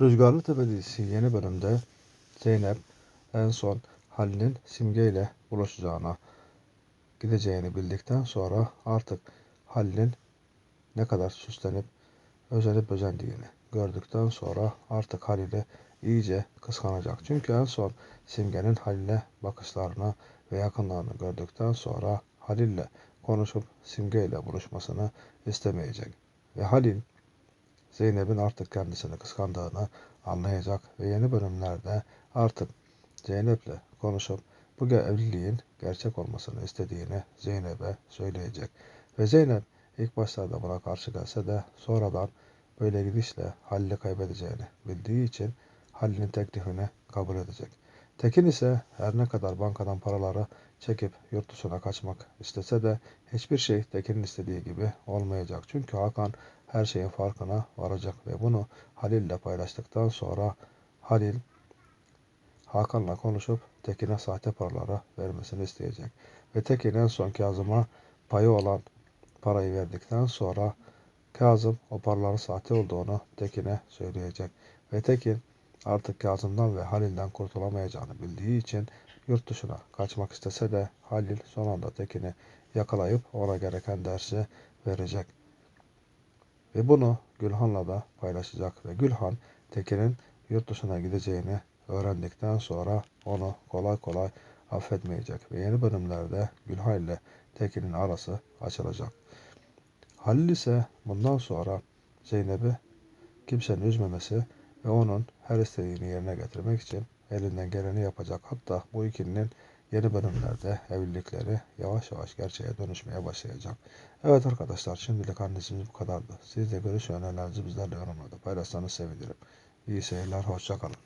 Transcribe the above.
Rüzgarlı Tepe dizisi yeni bölümde Zeynep en son Halil'in Simge ile buluşacağına gideceğini bildikten sonra artık Halil'in ne kadar süslenip özenip özendiğini gördükten sonra artık Halil'i iyice kıskanacak. Çünkü en son Simge'nin Halil'e bakışlarını ve yakınlarını gördükten sonra Halil'le konuşup Simge ile buluşmasını istemeyecek. Ve Halil Zeynep'in artık kendisini kıskandığını anlayacak ve yeni bölümlerde artık Zeynep'le konuşup bu evliliğin gerçek olmasını istediğini Zeynep'e söyleyecek. Ve Zeynep ilk başlarda buna karşı gelse de sonradan böyle gidişle Halil'i kaybedeceğini bildiği için Halil'in teklifini kabul edecek. Tekin ise her ne kadar bankadan paraları çekip yurt dışına kaçmak istese de hiçbir şey Tekin'in istediği gibi olmayacak. Çünkü Hakan her şeyin farkına varacak ve bunu Halil'le paylaştıktan sonra Halil Hakan'la konuşup Tekin'e sahte paraları vermesini isteyecek. Ve Tekin en son Kazım'a payı olan parayı verdikten sonra Kazım o paraların sahte olduğunu Tekin'e söyleyecek. Ve Tekin artık Kazım'dan ve Halil'den kurtulamayacağını bildiği için yurt dışına kaçmak istese de Halil son anda Tekin'i yakalayıp ona gereken dersi verecek. Ve bunu Gülhan'la da paylaşacak ve Gülhan Tekin'in yurt dışına gideceğini öğrendikten sonra onu kolay kolay affetmeyecek ve yeni bölümlerde Gülhan ile Tekin'in arası açılacak. Halil ise bundan sonra Zeynep'i kimsenin üzmemesi ve onun her istediğini yerine getirmek için elinden geleni yapacak. Hatta bu ikilinin yeni bölümlerde evlilikleri yavaş yavaş gerçeğe dönüşmeye başlayacak. Evet arkadaşlar şimdilik annesimiz bu kadardı. Siz de görüş ve önerilerinizi bizlerle yorumlarda paylaşsanız sevinirim. İyi seyirler, hoşçakalın.